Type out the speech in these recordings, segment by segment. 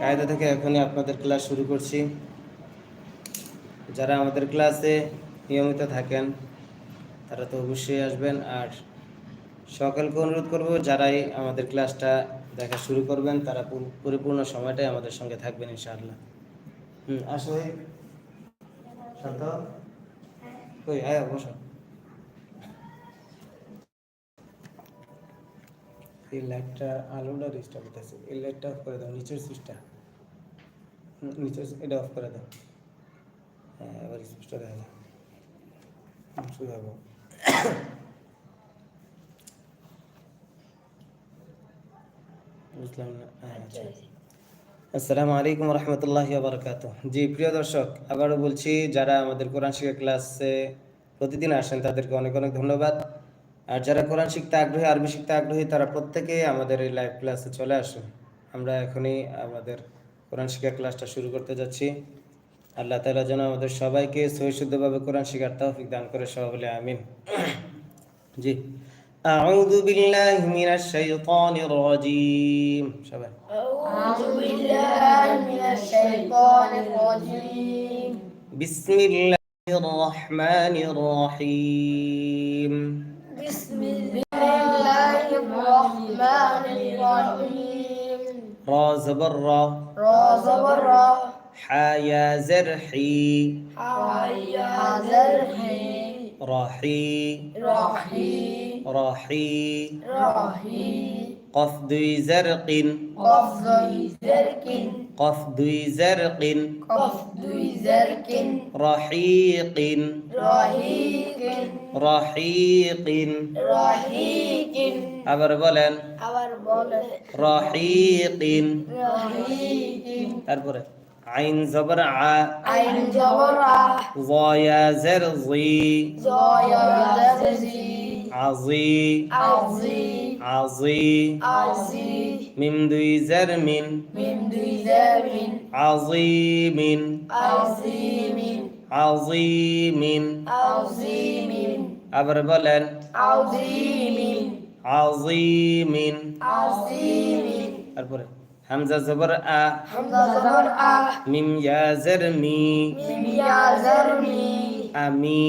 কায়দা থেকে এখনই আপনাদের ক্লাস শুরু করছি। যারা আমাদের ক্লাসে নিয়মিত থাকেন, তারা তো অবশ্যই আসবেন। আর সকলকে অনুরোধ করব, যারাই আমাদের ক্লাসটা দেখা শুরু করবেন, তারা পরিপূর্ণ সময়টাই আমাদের সঙ্গে থাকবেন, ইনশাআল্লাহ। হুম, আসো, এই। শান্ত কই, আয় এই লাইটটা আলোটা ডিস্টার্ব করতেছে। এই লাইটটা অফ করে দাও নিচের সুইচটা নিচের এটা অফ করে দাও। হ্যাঁ এবার স্পষ্ট দেখা হুম, শুরু বুঝলাম না। হ্যাঁ, আচ্ছা আসসালামু আলাইকুম রহমতুল্লাহ বারকাত জি প্রিয় দর্শক আবারও বলছি যারা আমাদের কোরআন শিক্ষা ক্লাসে প্রতিদিন আসেন তাদেরকে অনেক অনেক ধন্যবাদ। আর যারা কোরআন শিখতে আগ্রহী আরবি শিখতে আগ্রহী তারা প্রত্যেকেই আমাদের এই লাইভ ক্লাসে চলে আসুন আমরা এখনই আমাদের কোরআন শিক্ষা ক্লাসটা শুরু করতে যাচ্ছি আল্লাহ তালা যেন আমাদের সবাইকে সহিশুদ্ধভাবে কোরআন শিখার তৌফিক দান করে সবাই বলে আমিন জি أعوذ بالله من الشيطان الرجيم সবাই أعوذ بالله من الشيطان الرجيم بسم الله الرحمن الرحيم بسم الله الرحمن الرحيم. را زبر را را زبر را حا يا زرحي. حيا زرحي. رحي رحي رحي رحي قف دوي زرق قفض زرك قف دوي زرق قفض زرك رحيق رحيق رحيق رحيق আবার বলেন আবার বলে رحيق রহিম তারপরে আইন জবর আ আইন জবরা ضايا زرزي জয়া জাজি عظي আজি عظي আজি মিম দুই জারমিন মিম দুই জামিন عظيم আজিমিন عظيم আজিমিন আবার বলেন আজিমিন عظيم আজিমিন তারপরে হামজা জবর আ। হামজা জবর আ। মিম ইয়া জারমি মিম ইয়া জারমি আমি।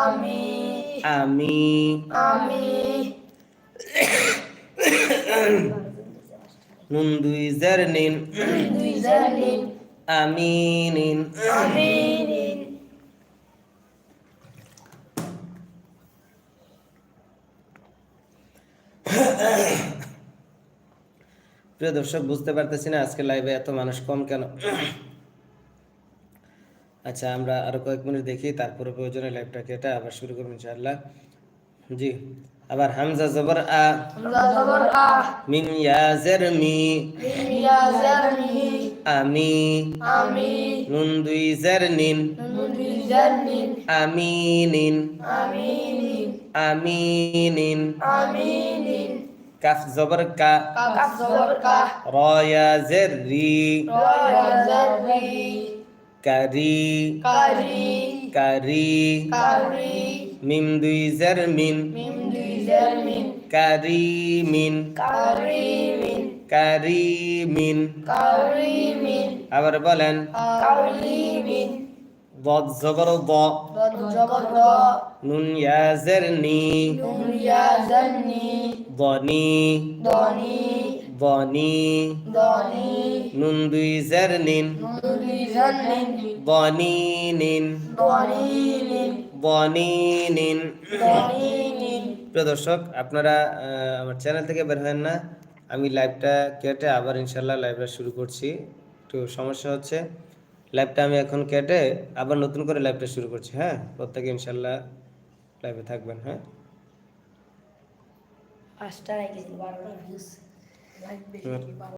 আমি। আমি। আমি। নুন দুই জারনিন দুই জামিন আমিনিন আমিনিন প্রিয় দর্শক বুঝতে পারতেছি না আজকে লাইভে এত মানুষ কম কেন? আচ্ছা আমরা আরও কয়েক মিনিট দেখি তারপরে প্রয়োজনে লাইভটা কেটে আবার শুরু করব ইনশাআল্লাহ। জি আবার হামজা জবর আ। হামজা জবর আ। মিম ইয়া জারমি মিম ইয়া জারমি আমি। আমি। নুন দুই জারনিন। নুন আমিনিন। আমিনিন। আমিনিন। আমিনিন। কাফ জবর কা কাফ জবর কা রয়া জাররি রয়া জাররি কারি কারি কারি কারি মিম দুই জারমিন মিম দুই জামিন কারিমিন কারিমিন কারিমিন কারিমিন আবার বলেন কারিমিন ضاد زبر ض ضد জবর দ নুন ইয়া জারনি নুন ইয়া জান্নি ضني দনি ضني দনি নুন দুই জারনিন নুন দুই জান্নিন ضنين দনিনিন ضنين দনিনিন প্রিয় দর্শক আপনারা আহ, আমার চ্যানেল থেকে বের হয় না আমি লাইভটা কেটে আবার ইনশাল্লাহ লাইভটা শুরু করছি একটু সমস্যা হচ্ছে লাইভটা আমি এখন কেটে আবার নতুন করে লাইভটা শুরু করছি হ্যাঁ প্রত্যেকে ইনশাল্লাহ লাইভে থাকবেন হ্যাঁ পাঁচটা রেখেছি বারোটা ভিউজ